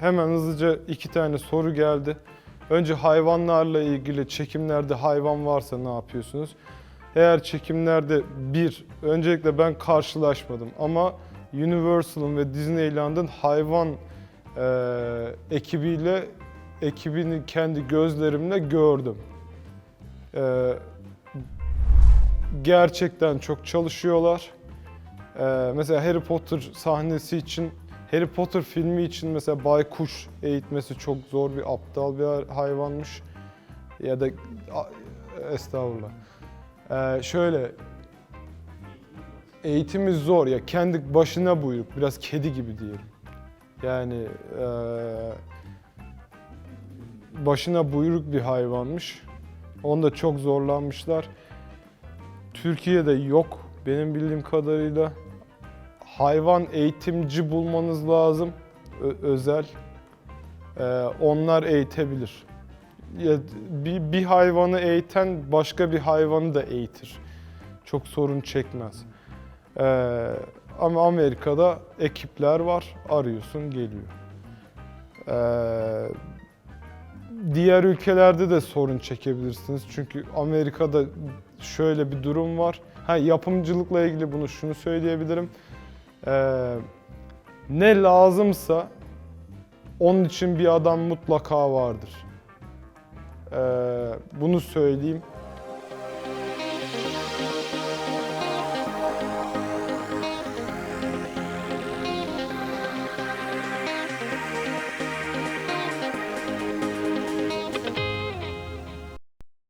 hemen hızlıca iki tane soru geldi. Önce hayvanlarla ilgili çekimlerde hayvan varsa ne yapıyorsunuz? Eğer çekimlerde bir, öncelikle ben karşılaşmadım ama Universal'ın ve Disneyland'ın hayvan e, ekibiyle ekibini kendi gözlerimle gördüm. E, gerçekten çok çalışıyorlar. Ee, mesela Harry Potter sahnesi için, Harry Potter filmi için mesela baykuş eğitmesi çok zor bir aptal bir hayvanmış. Ya da estağfurullah. Ee, şöyle eğitimi zor ya kendi başına buyruk biraz kedi gibi diyelim. Yani eee, başına buyruk bir hayvanmış. Onda çok zorlanmışlar. Türkiye'de yok benim bildiğim kadarıyla. Hayvan eğitimci bulmanız lazım. Ö- özel. Ee, onlar eğitebilir. Ya, bir, bir hayvanı eğiten başka bir hayvanı da eğitir. Çok sorun çekmez. Ee, ama Amerika'da ekipler var. Arıyorsun geliyor. Ee, diğer ülkelerde de sorun çekebilirsiniz. Çünkü Amerika'da şöyle bir durum var. Ha, yapımcılıkla ilgili bunu şunu söyleyebilirim. Ee, ne lazımsa onun için bir adam mutlaka vardır. Ee, bunu söyleyeyim.